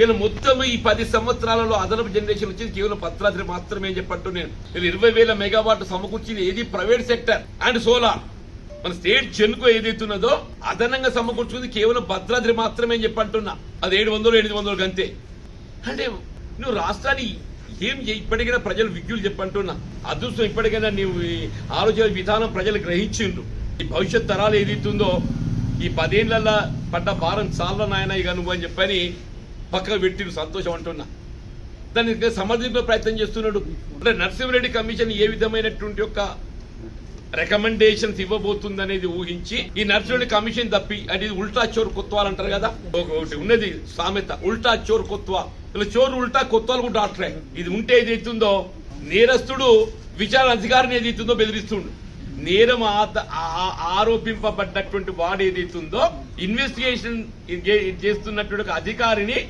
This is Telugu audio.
ఇలా మొత్తం ఈ పది సంవత్సరాలలో అదనపు జనరేషన్ వచ్చింది కేవలం పత్రాద్రి మాత్రమే అని చెప్పట్టు నేను. నేను ఇరవై వేల మెగావాట్ సమకూర్చింది ఏది? ప్రైవేట్ సెక్టర్ అండ్ సోలార్ మన స్టేట్ జెన్కో ఏదైతున్నదో అదనంగా సమకూర్చుకుంది కేవలం భద్రాద్రి మాత్రమే అని చెప్పంటున్నా. అది ఏడు వందలు ఎనిమిది వందలు అంతే అంటే నువ్వు రాష్ట్రాన్ని ఏం ఇప్పటికైనా ప్రజలు విజ్ఞులు చెప్పంటున్నా. అదృష్టం ఇప్పటికైనా నువ్వు ఆలోచన విధానం ప్రజలు గ్రహించిండ్రు. ఈ భవిష్యత్ తరాలు ఏదైతుందో ఈ పదేళ్ళలో పడ్డ భారం చాలా నాయన ఇక నువ్వు అని చెప్పని పక్కకు పెట్టిరు సంతోషం అంటున్నా. దాన్ని సమర్థించే సమర్థింపే ప్రయత్నం చేస్తున్నాడు. అంటే నరసింహరెడ్డి కమిషన్ ఏ విధమైనటువంటి యొక్క రికమెండేషన్స్ ఇవ్వబోతుంది అనేది ఊహించి ఈ నర్సుడి కమిషన్ తప్పి అది ఇది ఉల్టా చోర్ కొత్వాలు అంటారు కదా ఒకటి ఉన్నది సామెత ఉల్టా చోర్ కొత్వా. ఇలా చోరు ఉల్టా కొత్వాలు కూడా డాక్టరే. ఇది ఉంటే ఏదైతుందో నేరస్తుడు విచారణ అధికారిని ఏదైతుందో బెదిరిస్తుండు. నేరం ఆ- ఆరోపింపబడ్డటువంటి వాడు ఏదైతుందో ఇన్వెస్టిగేషన్ చేస్తున్నటువంటి అధికారిని